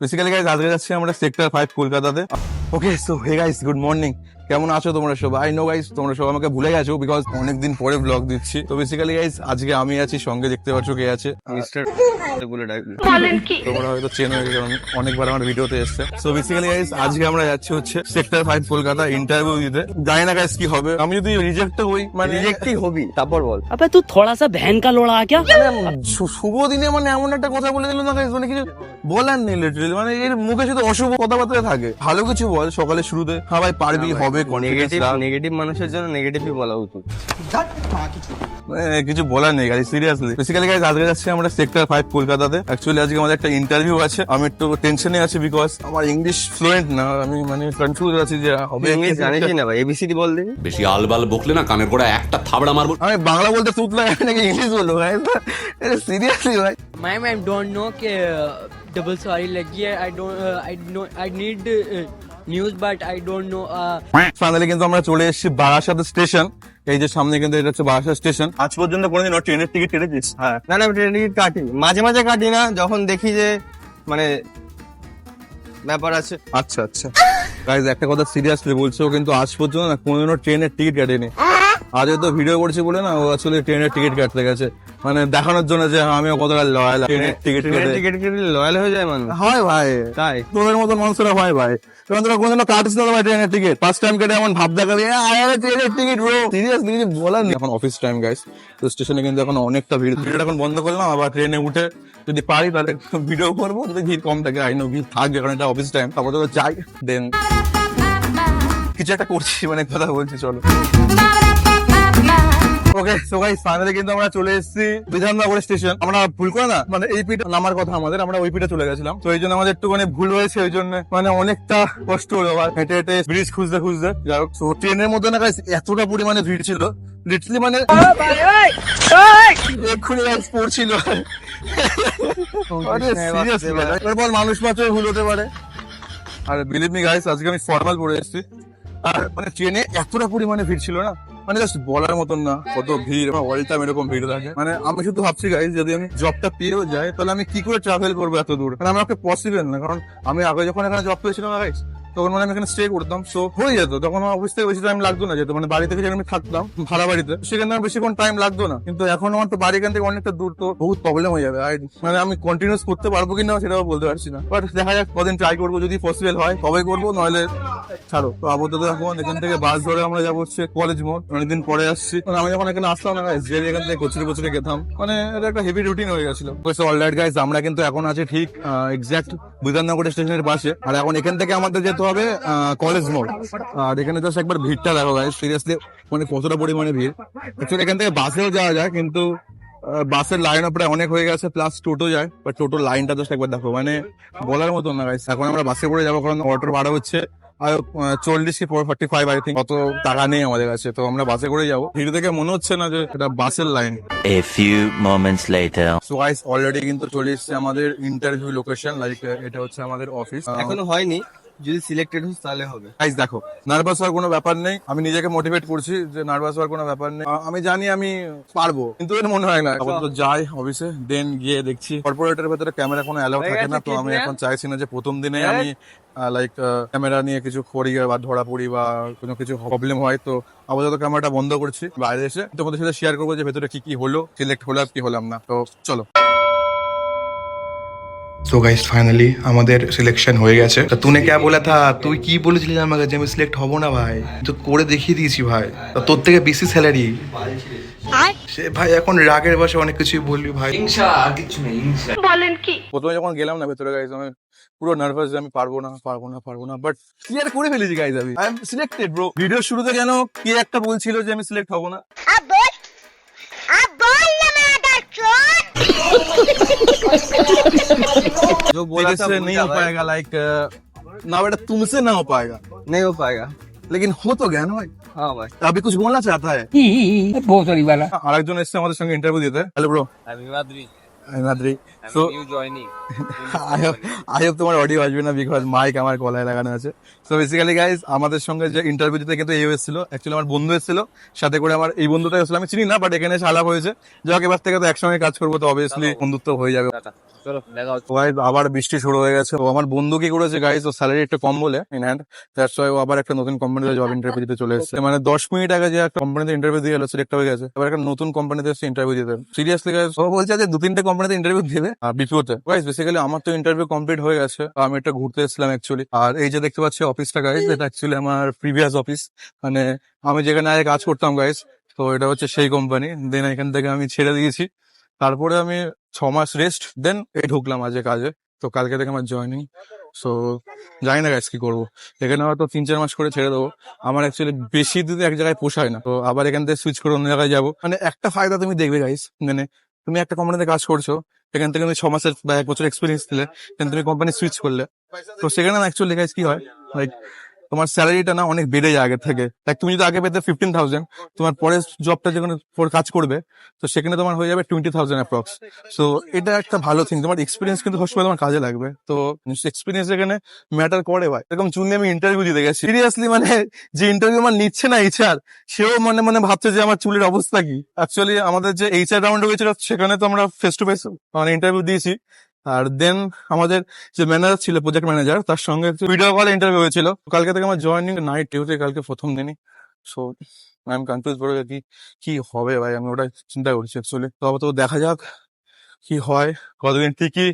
Basically guys আজকে যাচ্ছি আমরা সেক্টর ফাইভ কলকাতাতে। Okay so hey guys good morning কেমন আছো তোমরা সবাই আই নো গাইস তোমরা সব আমাকে ভুলে গেছো বিকজ অনেকদিন পরে ব্লগ দিচ্ছি। তো বেসিক্যালি গাইস আজকে আমি আছি সঙ্গে দেখতে পাচ্ছো কে আছে? মিস্টার তোমরা হয়তো চেনো কারণ অনেকবার আমার ভিডিওতে এসেছে। সো বেসিক্যালি গাইস আজকে আমরা যাচ্ছি হচ্ছে সেক্টর ফাইভ কলকাতা ইন্টারভিউ দিতে। জানি না গাইস কি হবে। আমি যদি রিজেক্ট হই মানে রিজেক্টই হবি তারপর বল। আবে তুই থোড়া সা ভ্যান কা লোড়া আ মানে শুভ দিনে মানে এমন একটা কথা বলে দিল না গাইস মানে কিছু বলার নেই লিটারালি মানে এর মুখে শুধু অশুভ কথাবার্তা থাকে। ভালো কিছু বল সকালে শুরুতে। হ্যাঁ ভাই পারবি হবে নেগেটিভ নেগেটিভ মানুষের জন্য নেগেটিভই বলা উচিত। কিছু বলার নেই গাইস সিরিয়াসলি বেসিক্যালি গাইস আজকে যাচ্ছি আমরা সেক্টর ফাইভ কলকাতাতে। অ্যাকচুয়ালি আজকে আমাদের একটা ইন্টারভিউ আছে। আমি একটু টেনশনে আছি বিকজ আমার ইংলিশ ফ্লুয়েন্ট না। আমি মানে কনফিউজ আছি যে হবে ইংলিশ জানিস না ভাই এবিসিডি বল দেখি। বেশি আলবাল বকলে না কানের গোড়া একটা থাবড়া মারবো। আমি বাংলা বলতে সুত লাগে নাকি ইংলিশ বলব গাইস সিরিয়াসলি ভাই। My ma'am don't know ke uh, double sorry lagi like, yeah, I don't uh, I know I need uh, news but I don't know finally কিন্তু আমরা চলে এসেছি বারাসাত স্টেশন। এই যে সামনে কিন্তু এটা হচ্ছে বারাসাত স্টেশন। আজ পর্যন্ত কোনোদিন ট্রেনের টিকিট কেটেছিস হ্যাঁ। না না ট্রেনের টিকিট কাটি। মাঝে মাঝে কাটি না যখন দেখি যে মানে ব্যাপার আছে। আচ্ছা আচ্ছা। গাইজ একটা কথা সিরিয়াসলি বলছো কিন্তু আজ পর্যন্ত না কোনোদিনও ট্রেনের টিকিট কাটেনি। আজ তো ভিডিও করছি বলে না ও আসলে ট্রেনের টিকিট কাটতে গেছে। মানে দেখানোর জন্য যে আমিও কতটা লয়াল ট্রেনের টিকিট কেটে টিকিট কেটে লয়াল হয়ে যায় মানুষ। হয় ভাই। তাই? তোদের মতন মানুষরা হয় ভাই। কারণ তোরা কোনোদিনও কাটিস না ভাই ট্রেনের টিকিট ফার্স্ট টাইম কেটে এমন ভাব আরে ট্রেনের টিকিট ব্রো সিরিয়াসলি কিছু বলার নেই। এখন অফিস টাইম গাইস তো স্টেশনে কিন্তু এখন অনেকটা ভিড়। ভিড় এখন বন্ধ করলাম আবার ট্রেনে উঠে যদি পারি তাহলে ভিডিও করব। যদি ভিড় কম থাকে আই নো ভিড় থাকবে কারণ এটা অফিস টাইম তারপর তো যাই দেন কিছু একটা করছি মানে কথা বলছি চলো। ওকে সো গাইস ফাইনালি কিন্তু আমরা চলে এসেছি বিধাননগর স্টেশন। আমরা ভুল করে না? মানে এই পিঠে নামার কথা আমাদের আমরা ওই পিঠে চলে গেছিলাম। তো এই জন্য আমাদের একটুখানি ভুল হয়েছে ওই জন্য মানে অনেকটা কষ্ট হলো। আবার হেঁটে হেঁটে ব্রিজ খুঁজতে খুঁজতে। যাই হোক তো ট্রেনের মধ্যে না guys এতটা পরিমাণে ভিড় ছিল। লিটারলি মানে এক্ষুনি পড়ছিল। ভাই, এরপর মানুষ মাত্রই ভুল হতে পারে। আর বিলিভ মি গাইস আজকে আমি ফর্মাল পরে এসেছি। আর মানে ট্রেনে এতটা পরিমাণে ভিড় ছিল না। মানে জাস্ট বলার মতন না, কত ভিড় অল টাইম এরকম ভিড় থাকে। মানে আমি শুধু ভাবছি গাইজ যদি আমি জবটা পেয়েও যাই, তাহলে আমি কি করে ট্রাভেল করব এত দূর? মানে আমার পসিবল না, কারণ আমি আগে যখন এখানে জব পেয়েছিলাম গাইস তখন মানে আমি এখানে স্টে করতাম। সো হয়ে যেত। তখন আমার অফিস থেকে বেশি টাইম লাগতো না যেত। মানে বাড়ি থেকে যেখানে থাকতাম, ভাড়া বাড়িতে, সেখানে আমার বেশিক্ষণ টাইম লাগতো না। কিন্তু এখন আমার তো বাড়ি এখান থেকে অনেকটা দূর, তো বহুত প্রবলেম হয়ে যাবে। আর মানে আমি কন্টিনিউস করতে পারব কিনা সেটাও বলতে পারছি না। বাট দেখা যাক, কদিন ট্রাই করব, যদি পসিবল হয়, তবে করব, নইলে ছাড়ো। তো আপাতত এখন এখান থেকে বাস ধরে আমরা যাব হচ্ছে কলেজ মোড় অনেকদিন পরে আসছি। মানে আমি যখন এখানে আসলাম না যে এখান থেকে কচুরি কচুরি খেতাম। মানে এটা একটা হেভি রুটিন হয়ে গেছিল। অলরাইট গাইস আমরা কিন্তু এখন আছি ঠিক এক্সাক্ট বিধাননগর স্টেশনের পাশে। আর এখন এখান থেকে আমাদের যেতে হবে কলেজ মোড় আর এখানে জাস্ট একবার ভিড়টা দেখো গাইস সিরিয়াসলি মানে কতটা পরিমাণে ভিড়। অ্যাকচুয়ালি এখান থেকে বাসেও যাওয়া যায় কিন্তু বাসের লাইন প্রায় অনেক হয়ে গেছে প্লাস টোটো যায় বাট টোটোর লাইনটা জাস্ট একবার দেখো। মানে বলার মতো না গাইস এখন আমরা বাসে করে যাব কারণ অটোর ভাড়া হচ্ছে। আর চল্লিশ কি four forty five I think অত টাকা নেই আমাদের কাছে তো আমরা বাসে করে যাব। ভিড় দেখে মনে হচ্ছে না যে এটা বাসের line A few moments later. So guys already কিন্তু চলে এসেছে আমাদের ইন্টারভিউ লোকেশন লাইক এটা হচ্ছে আমাদের অফিস এখনও হয়নি। যদি সিলেক্টেড হোস তাহলে হবে। গাইস দেখো নার্ভাস হওয়ার কোনো ব্যাপার নেই। আমি নিজেকে মোটিভেট করছি যে নার্ভাস হওয়ার কোনো ব্যাপার নেই। আমি জানি আমি পারব কিন্তু এর মনে হয় না। আপাতত যাই অফিসে দেন গিয়ে দেখছি। কর্পোরেটের ভেতরে ক্যামেরা কোনো অ্যালাউ থাকে না তো আমি এখন চাইছি না যে প্রথম দিনে। আমি লাইক ক্যামেরা নিয়ে কিছু করি বা ধরা পড়ি বা কোনো কিছু প্রবলেম হয় তো আপাতত ক্যামেরাটা বন্ধ করছি। বাইরে এসে তোমাদের সাথে শেয়ার করব যে ভেতরে কি কি হলো সিলেক্ট হলাম কি হলাম না। তো চলো। সো গাইস ফাইনালি আমাদের সিলেকশন হয়ে গেছে। তা তুনে কে বলে থা তুই কি বলেছিলি আমাকে যে আমি সিলেক্ট হব না ভাই? তো করে দেখিয়ে দিয়েছি ভাই। তা তোর থেকে বেশি স্যালারি সে ভাই এখন রাগের বসে অনেক কিছুই বলবি ভাই। হিংসা কিছু নেই হিংসা। বলেন কি? প্রথমে যখন গেলাম না ভেতরে গাইস আমি পুরো নার্ভাস আমি পারব না পারব না পারব না। বাট ক্লিয়ার করে ফেলেছি গাইস আমি। I am selected bro video শুরুতে কেন কি একটা বলছিল যে আমি সিলেক্ট হব না? আ বল না মাদার চোদ जो बोला था से वो नहीं हो ज्यादा है। पाएगा लाइक ना बेटा तुमसे ना हो पाएगा नहीं हो पाएगा लेकिन हो तो गया ना भाई हाँ भाई अभी कुछ बोलना चाहता है बहुत सॉरी वाला আরেকজন এসছে আমাদের সঙ্গে ইন্টারভিউ দিতে হ্যালো ব্রো আমি মাদ্রি মাদ্রি So, I hope, I hope তোমার অডিও আসবে না বিকজ মাইক আমার গলায় লাগানো আছে। সো বেসিক্যালি গাইজ আমাদের সঙ্গে যে ইন্টারভিউ দিতে কিন্তু এসেছিল অ্যাকচুয়ালি আমার বন্ধু এসেছিল সাথে করে আমার এই বন্ধুটা এসেছিল। আমি চিনি না বাট এখানে এসে আলাপ হয়েছে। যাক এবার থেকে তো একসঙ্গে কাজ করব তো অবভিয়াসলি বন্ধুত্ব হয়ে যাবে। Guys, আবার বৃষ্টি শুরু হয়ে গেছে। তো আমার বন্ধু কি করেছে গাইজ ও স্যালারি একটু কম বলে ইন হ্যান্ড দ্যাটস ওয়াই ও আবার একটা নতুন কোম্পানিতে জব ইন্টারভিউ দিতে চলে এসেছে। মানে দশ মিনিট আগে যে একটা কোম্পানিতে ইন্টারভিউ দিয়ে গেলো সিলেক্ট হয়ে গেছে। এবার একটা নতুন কোম্পানিতে এসে ইন্টারভিউ দিতে। সিরিয়াসলি গাইজ ও বলছে যে দু তিনটে কোম্পানিতে ইন্টারভিউ দেবে। বিপিওতে গাইজ বেসিক্যালি আমার তো ইন্টারভিউ কমপ্লিট হয়ে গেছে। আমি একটা ঘুরতে এসেছিলাম অ্যাকচুয়ালি আর এই যে দেখতে পাচ্ছি অফিসটা গাইজ এটা অ্যাকচুয়ালি আমার প্রিভিয়াস অফিস মানে আমি যেখানে আগে কাজ করতাম গাইজ তো এটা হচ্ছে সেই কোম্পানি দেন এখান থেকে আমি ছেড়ে দিয়েছি। তারপরে আমি ছ মাস রেস্ট দেন এই ঢুকলাম আজকে কাজে। তো কালকে থেকে আমার জয়নিং সো জানি না গাইস কি করব। এখানে হয়তো তিন চার মাস করে ছেড়ে দেবো। আমার অ্যাকচুয়ালি বেশি দিতে এক জায়গায় পোষায় না। তো আবার এখান থেকে সুইচ করে অন্য জায়গায় যাব। মানে একটা ফায়দা তুমি দেখবে গাইস মানে তুমি একটা কোম্পানিতে কাজ করছ, সেখান থেকে তুমি ছ মাসের বা এক বছর এক্সপিরিয়েন্স দিলে তুমি কোম্পানি সুইচ করলে। তো সেখানে অ্যাকচুয়ালি কি হয় লাইক তোমার স্যালারিটা না অনেক বেড়ে যায় আগের থেকে। তুমি যদি আগে পেতে ফিফটিন থাউজেন্ড তোমার পরের জবটা যেখানে কাজ করবে, তো সেখানে তোমার হয়ে যাবে টোয়েন্টি থাউজেন্ড অ্যাপ্রক্স সো এটা একটা ভালো থিং তোমার এক্সপিরিয়েন্স কিন্তু সবসময় তোমার কাজে লাগবে। তো এক্সপিরিয়েন্স এখানে ম্যাটার করে ভাই। এরকম চুনি আমি ইন্টারভিউ দিতে গেছি। সিরিয়াসলি মানে যে ইন্টারভিউ আমার নিচ্ছে না এইচআর সেও মানে মানে ভাবছে যে আমার চুলের অবস্থা কি। অ্যাকচুয়ালি আমাদের যে এইচআর রাউন্ড হয়েছিল, সেখানে তো আমরা ফেস টু ফেস মানে ইন্টারভিউ দিয়েছি। আর দেন আমাদের যে ম্যানেজার ছিল প্রজেক্ট ম্যানেজার তার সঙ্গে ভিডিও কলে ইন্টারভিউ হয়েছিল। কালকে থেকে আমার জয়েনিং নাইট ডিউটি কালকে প্রথম দিনই। সো আই এম কনফিউজ বড় কি কি হবে ভাই? আমি ওটা চিন্তা করছি অ্যাকচুয়ালি তো দেখা যাক, কি হয়। কতদিন ঠিকই